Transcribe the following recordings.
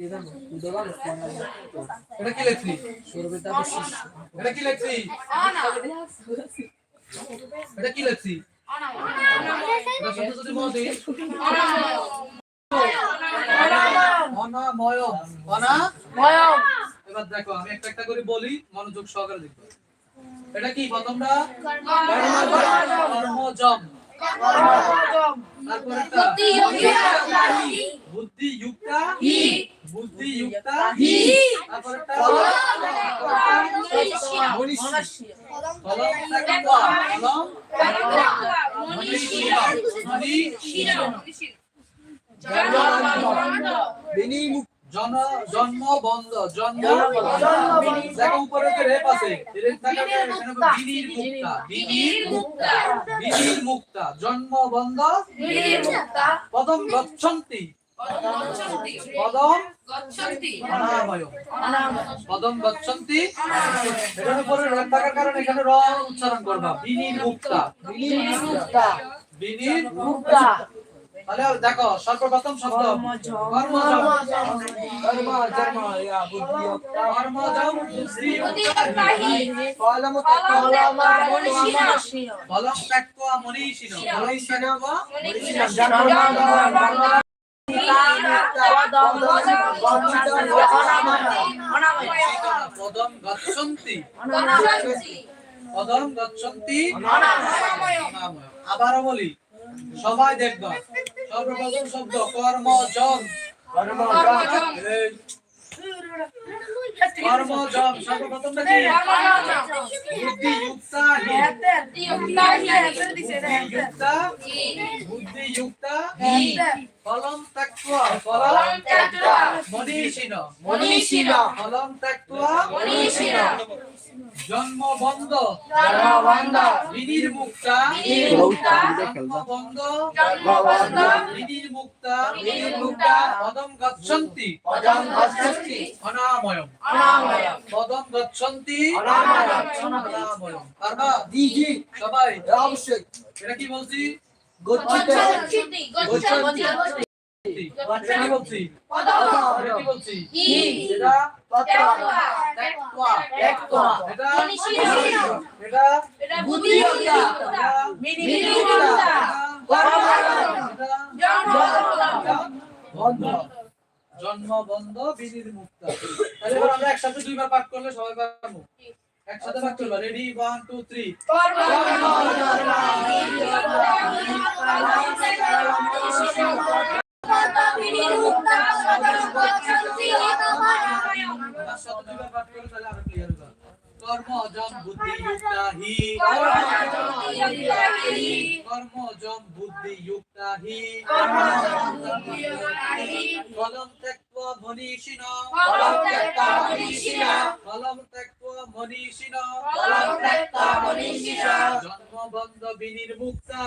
এটা কি এটা কি এটা কি এবার দেখো আমি একটা একটা করে বলি মনোযোগ সহকারে দেখো। এটা কি? প্রথমটা? কর্মজম। বুদ্ধি যুক্তা বুদ্ধি যুক্তা তারপর জন জন্ম বন্ধ জন্ম দেখো উপরে যে রেপ আছে রেপ থাকাতে এখানে বিনির মুক্তা। বিনির মুক্তা। বিনির মুক্তা। জন্ম বন্ধ। পদম গচ্ছন্তি। পদম অনাময়। পদম গচ্ছন্তি। এটার উপরে রেপ থাকার কারণে এখানে র উচ্চারণ করবা। বিনির মুক্তা। বিনিমুক্তা বিনির মুক্তা। তাহলে দেখো সর্বপ্রথম শব্দ কর্ম ইয়া বুদ্ধি বুদ্ধি কলম কলম কলম জন্ম পদম গচ্ছন্তি পদম গচ্ছন্তি আবারও বলি সবাই দেখবা সর্বপ্রথম শব্দ কর্মজম। কর্মজম। সর্বপ্রথম কি? বুদ্ধি যুক্তা যুক্তা বুদ্ধি যুক্তা জন্ম বন্ধ। মুক্তা। জন্ম বন্ধ। মুক্তা। পদম গচ্ছন্তি। পদম গচ্ছন্তি। অনাময়ম। অনাময়ম। পদম গচ্ছন্তি। অনাময়ম। অনাময়ম। পারবা জি জি সবাই অবশ্যই। এটা কি বলছি? জন্ম বন্ধ। বিনির মুক্তা। তাহলে আমরা একসাথে দুইবার পাঠ করলে সবাই পারব। একসাথে পাঠ করব রেডি ওয়ান টু থ্রি কর্মজম বুদ্ধি যুক্তা হি। কর্মজম বুদ্ধি হি। কলম ত্যক্ত্বা মনীষিণ কলম মনীষিণ কলম ত্যক্ত্বা মনীষিণ জন্মবন্ধ বিনির্মুক্তা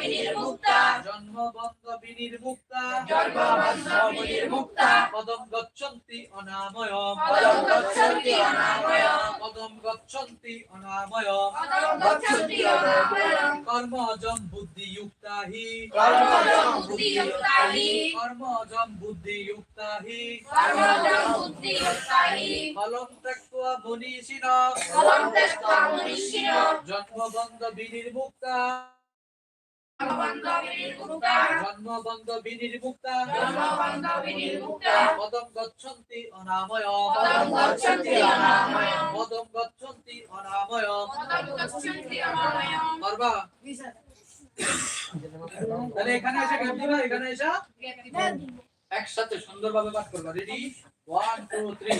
বিনির্মুক্তা জন্মবন্ধ বিনির্মুক্তা জন্মবন্ধ বিনির্মুক্তা পদম গচ্ছন্তি অনাময়ম। পদম গচ্ছন্তি অনাময়ম। পদম গচ্ছন্তি অনাময়ম। গচ্ছন্তি অনাময়ম। কর্মজম বুদ্ধিযুক্তা হি কর্মজম বুদ্ধিযুক্তা হি কর্মজম বুদ্ধিযুক্তা হি কর্মজম বুদ্ধিযুক্তা হি কলম ত্যক্ত্বা মনীষিণ জন্মবন্ধ বিনির্মুক্তা জন্মবন্ধ বিনির্মুক্তা পদম গচ্ছন্তি অনাময়ম পদম গচ্ছন্তি অনাময়ম পদম গচ্ছন্তি অনাময়ম পদম গচ্ছন্তি অনাময়ম পারবা তাহলে এখানে এসে গ্যাপ দিবা এখানে এসে। একসাথে সুন্দরভাবে পাঠ করবা। রেডি ওয়ান টু থ্রি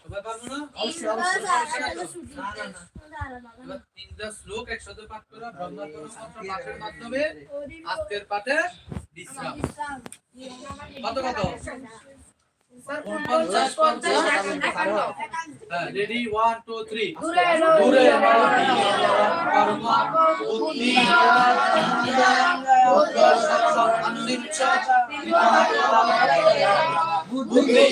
সবাই পারব না এবার তিনটা শ্লোক একসাথে পাঠ করা মন্ত্র পাঠের মাধ্যমে আজকের পাঠে বিশ্রাম কত কত পঞ্চাশ পঞ্চাশ রেডি ওয়ান টু থ্রি দূরে কর্ম বুদ্ধি অনিচ্ছ বুদ্ধি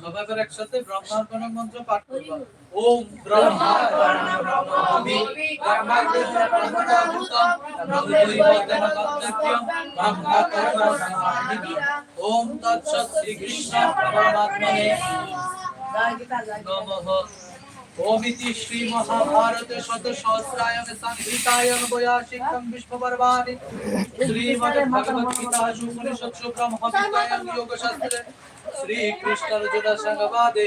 সবাই একসাথে ব্রহ্মার প্রণব মন্ত্র পাঠ করব ওম ব্রহ্মা ব্রহ্মবি ব্রহ্মাগ্রহ ব্রহ্মভূতম কর্তব্যম সমাধিবি ওম তৎসৎ শ্রীকৃষ্ণ পরমাত্মনে নমঃ সহস্রায়ণ সংহিতায়ন বয়াশিকম বিশ্বপর্বাণি শ্রীমদ্ ভগবত গীতা উপনিষৎসু ব্রহ্ম বিদ্যায়ন যোগ শাস্ত্রে শ্রী কৃষ্ণ অর্জুন সংবাদে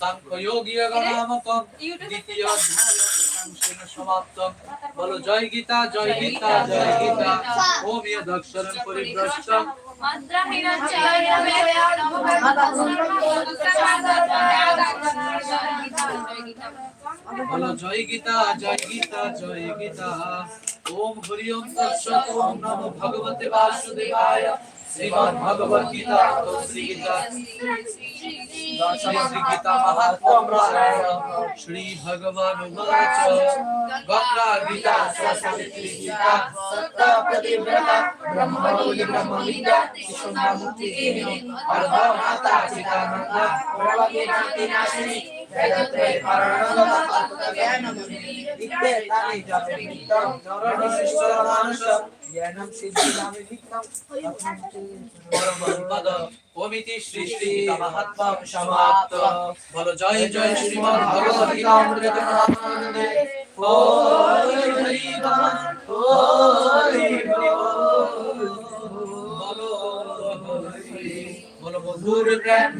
সাংখ্য যোগী গণামকম দ্বিতীয় অধ্যায় একাংশেন সমাপ্তম বলো জয় গীতা জয় গীতা জয় গীতা ওম ইয়দক্ষরণ পরিভ্রষ্টম বলো জয় গীতা জয় গীতা জয় গীতা। ओम हरि ओम सत ओम नमो भगवते वासुदेवाय। श्रीमद् भगवत गीता तो श्री गीता। श्री गीता महात्म्यम रामायण श्री भगवान उवाच। वक्रा गीता, सरस्वती गीता। सत्ता प्रतिव्रता ब्रह्मणि ब्रह्मलिंगा विष्णुमुक्ति देहि अर्धमाता सीता नंदा प्रभवे नाशिनी। শ্রী গীতা মহাত্ম্যম সমাপ্ত বলো জয় জয় শ্রীমদ্ ভগবত বলো মধুর প্রেম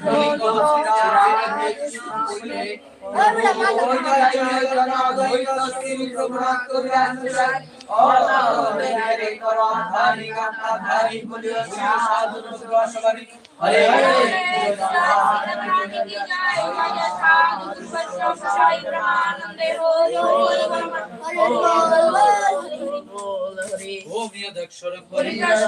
ইয়দক্ষর পরিগ্রহ